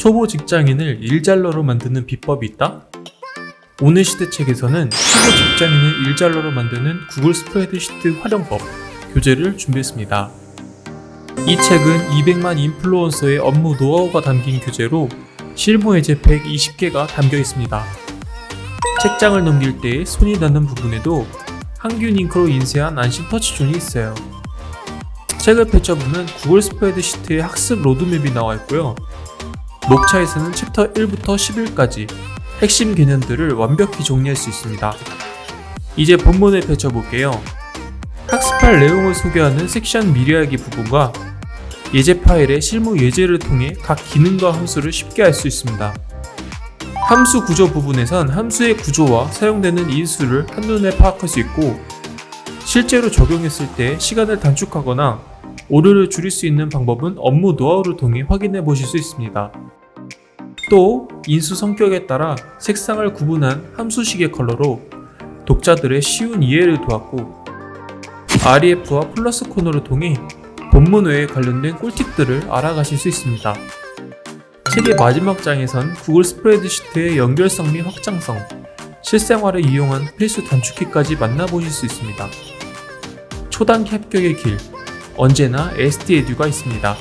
초보 직장인을 일잘러로 만드는 비법이 있다? 오늘 시대 책에서는 초보 직장인을 일잘러로 만드는 구글 스프레드시트 활용법 교재를 준비했습니다. 이 책은 200만 인플루언서의 업무 노하우가 담긴 교재로 실무 예제 120개가 담겨 있습니다. 책장을 넘길 때 손이 닿는 부분에도 항균 잉크로 인쇄한 안심 터치존이 있어요. 책을 펼쳐보면 구글 스프레드시트의 학습 로드맵이 나와 있고요. 목차에서는 챕터 1부터 11까지 핵심 개념들을 완벽히 정리할 수 있습니다. 이제 본문을 펼쳐볼게요. 학습할 내용을 소개하는 섹션 미리하기 부분과 예제 파일의 실무 예제를 통해 각 기능과 함수를 쉽게 알 수 있습니다. 함수 구조 부분에선 함수의 구조와 사용되는 인수를 한눈에 파악할 수 있고 실제로 적용했을 때 시간을 단축하거나 오류를 줄일 수 있는 방법은 업무 노하우를 통해 확인해 보실 수 있습니다. 또 인수 성격에 따라 색상을 구분한 함수식의 컬러로 독자들의 쉬운 이해를 도왔고 REF와 플러스 코너를 통해 본문 외에 관련된 꿀팁들을 알아가실 수 있습니다. 책의 마지막 장에선 구글 스프레드시트의 연결성 및 확장성, 실생활에 이용한 필수 단축키까지 만나보실 수 있습니다. 초단기 합격의 길, 언제나 SD에듀가 있습니다.